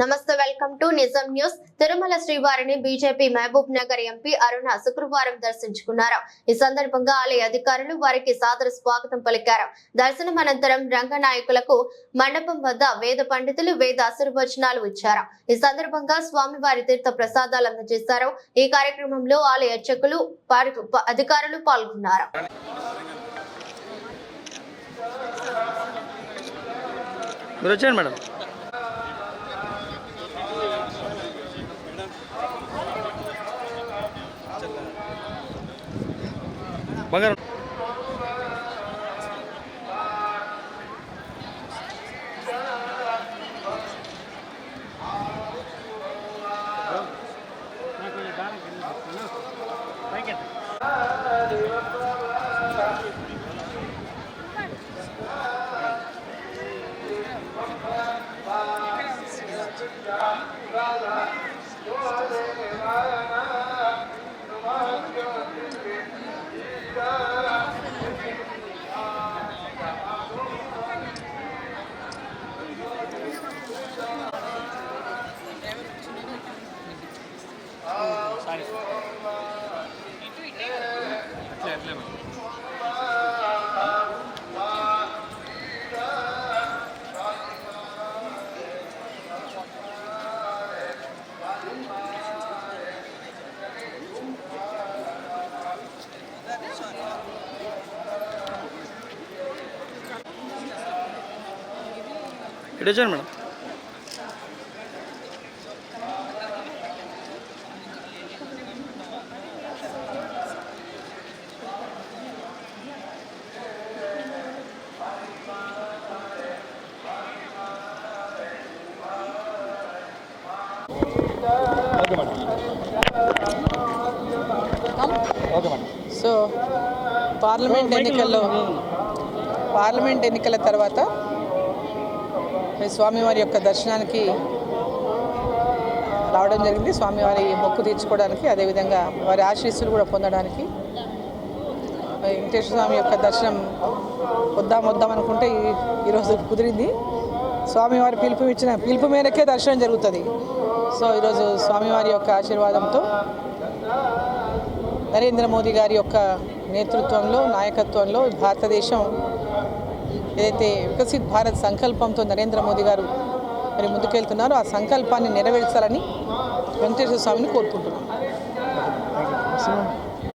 నమస్తే welcome to Nijam news. Tirumala శ్రీవారిని BJP Mahabubnagar MP Aruna శుక్రవారం దర్శించుకున్నారు. ఈ సందర్భంగా ఆలయ అధికారులు వారికి సాదర స్వాగతం పలికారు. దర్శనం అనంతరం రంగనాయకులకు మండపం వద్ద వేద పండితులు వేద ఆశీర్వచనాలు ఇచ్చారు. ఈ సందర్భంగా స్వామివారి తీర్థ ప్రసాదాలు అందజేశారు. ఈ కార్యక్రమంలో ఆలయ అర్చకులు ప- అధికారులు పాల్గొన్నారు. మీరు వచ్చారు మేడం. pagaron. ఇటు వచ్చాను మేడం. సో పార్లమెంట్ ఎన్నికల్లో పార్లమెంట్ ఎన్నికల తర్వాత మరి స్వామివారి యొక్క దర్శనానికి రావడం జరిగింది. స్వామివారి మొక్కు తీర్చుకోవడానికి అదేవిధంగా వారి ఆశీస్సులు కూడా పొందడానికి. వెంకటేశ్వర స్వామి యొక్క దర్శనం వద్దాం వద్దాం అనుకుంటే ఈ- ఈరోజు కుదిరింది. స్వామివారి పిలుపు ఇచ్చిన పిలుపు మేరకే దర్శనం జరుగుతుంది. సో ఈరోజు స్వామివారి యొక్క ఆశీర్వాదంతో నరేంద్ర మోదీ గారి యొక్క నేతృత్వంలో నాయకత్వంలో భారతదేశం ఏదైతే వికసిత్ భారత్ సంకల్పంతో నరేంద్ర మోదీ గారు మరి ముందుకెళ్తున్నారో ఆ సంకల్పాన్ని నెరవేర్చాలని వెంకటేశ్వర స్వామిని కోరుకుంటున్నాను